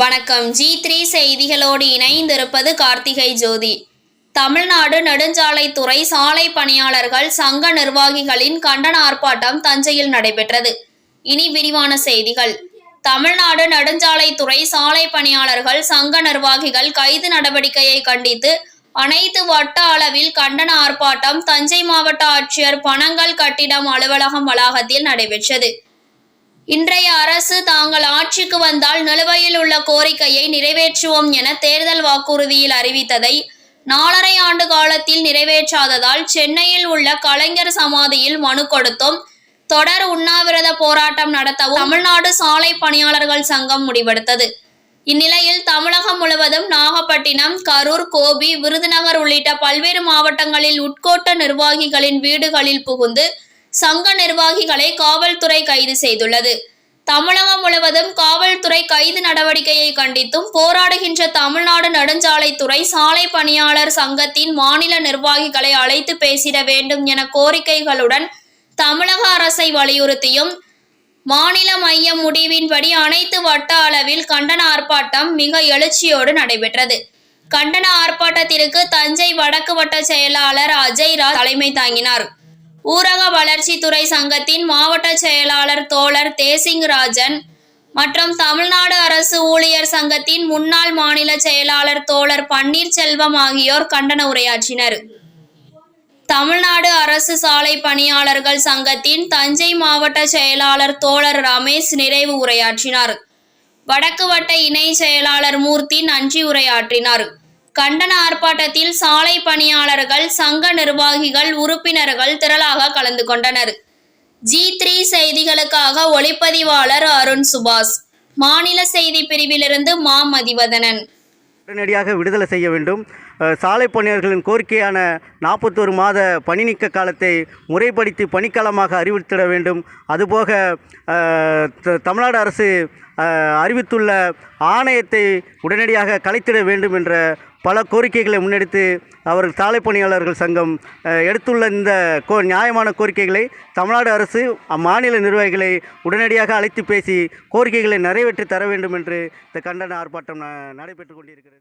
வணக்கம். G three செய்திகளோடு இணைந்திருப்பது கார்த்திகை ஜோதி. தமிழ்நாடு நெடுஞ்சாலைத்துறை சாலை பணியாளர்கள் சங்க நிர்வாகிகளின் கண்டன ஆர்ப்பாட்டம் தஞ்சையில் நடைபெற்றது. இனி விரிவான செய்திகள். தமிழ்நாடு நெடுஞ்சாலைத்துறை சாலை பணியாளர்கள் சங்க நிர்வாகிகள் கைது நடவடிக்கையை கண்டித்து அனைத்து வட்ட அளவில் கண்டன ஆர்ப்பாட்டம் தஞ்சை மாவட்ட ஆட்சியர் பனங்கல் கட்டிடம் அலுவலகம் வளாகத்தில் நடைபெற்றது. இன்றைய அரசு தாங்கள் ஆட்சிக்கு வந்தால் நிலுவையில் உள்ள கோரிக்கையை நிறைவேற்றுவோம் என தேர்தல் வாக்குறுதியில் அறிவித்ததை நாலரை ஆண்டு காலத்தில் நிறைவேற்றாததால் சென்னையில் உள்ள கலைஞர் சமாதியில் மனு கொடுத்தும் தொடர் உண்ணாவிரத போராட்டம் நடத்தவும் தமிழ்நாடு சாலை பணியாளர்கள் சங்கம் முடிவெடுத்தது. இந்நிலையில் தமிழகம் முழுவதும் நாகப்பட்டினம் கரூர் கோபி விருதுநகர் உள்ளிட்ட பல்வேறு மாவட்டங்களில் உட்கோட்ட நிர்வாகிகளின் வீடுகளில் புகுந்து சங்க நிர்வாகிகளை காவல்துறை கைது செய்துள்ளது. தமிழகம் முழுவதும் காவல்துறை கைது நடவடிக்கையை கண்டித்தும் போராடுகின்ற தமிழ்நாடு நெடுஞ்சாலைத்துறை சாலை பணியாளர் சங்கத்தின் மாநில நிர்வாகிகளை அழைத்து பேசிட வேண்டும் என கோரிக்கைகளுடன் தமிழக அரசை வலியுறுத்தியும் மாநில மைய முடிவின்படி அனைத்து வட்ட அளவில் கண்டன ஆர்ப்பாட்டம் மிக எழுச்சியோடு நடைபெற்றது. கண்டன ஆர்ப்பாட்டத்திற்கு தஞ்சை வடக்கு வட்ட செயலாளர் அஜய் ராஜ் தலைமை தாங்கினார். ஊரக வளர்ச்சித்துறை சங்கத்தின் மாவட்ட செயலாளர் தோழர் தேசிங் ராஜன் மற்றும் தமிழ்நாடு அரசு ஊழியர் சங்கத்தின் முன்னாள் மாநில செயலாளர் தோழர் பன்னீர்செல்வம் ஆகியோர் கண்டன உரையாற்றினர். தமிழ்நாடு அரசு சாலை பணியாளர்கள் சங்கத்தின் தஞ்சை மாவட்ட செயலாளர் தோழர் ரமேஷ் நிறைவு உரையாற்றினார். வடக்கு வட்ட இணை செயலாளர் மூர்த்தி நன்றி உரையாற்றினார். கண்டன ஆர்ப்பாட்டத்தில் சாலை பணியாளர்கள் சங்க நிர்வாகிகள் உறுப்பினர்கள் திரளாக கலந்து கொண்டனர். ஜி த்ரீ செய்திகளுக்காக ஒளிப்பதிவாளர் அருண் சுபாஷ் மாநில செய்தி பிரிவிலிருந்து மா. மதிவதனன். உடனடியாக விடுதலை செய்ய வேண்டும். சாலை பணியாளர்களின் கோரிக்கையான நாற்பத்தோரு மாத பணி நீக்க காலத்தை முறைப்படுத்தி பணிக்காலமாக அறிவித்திட வேண்டும். அதுபோக த- தமிழ்நாடு அரசு அறிவித்துள்ள ஆணையத்தை உடனடியாக கலைத்திட வேண்டும் என்ற பல கோரிக்கைகளை முன்னெடுத்து அவர்கள் சாலை பணியாளர்கள் சங்கம் எடுத்துள்ள இந்த கோ நியாயமான கோரிக்கைகளை தமிழ்நாடு அரசு அம்மாநில நிர்வாகிகளை உடனடியாக அழைத்து பேசி கோரிக்கைகளை நிறைவேற்றி தர வேண்டும் என்று இந்த கண்டன ஆர்ப்பாட்டம் ந- நடைபெற்று கொண்டிருக்கிறது.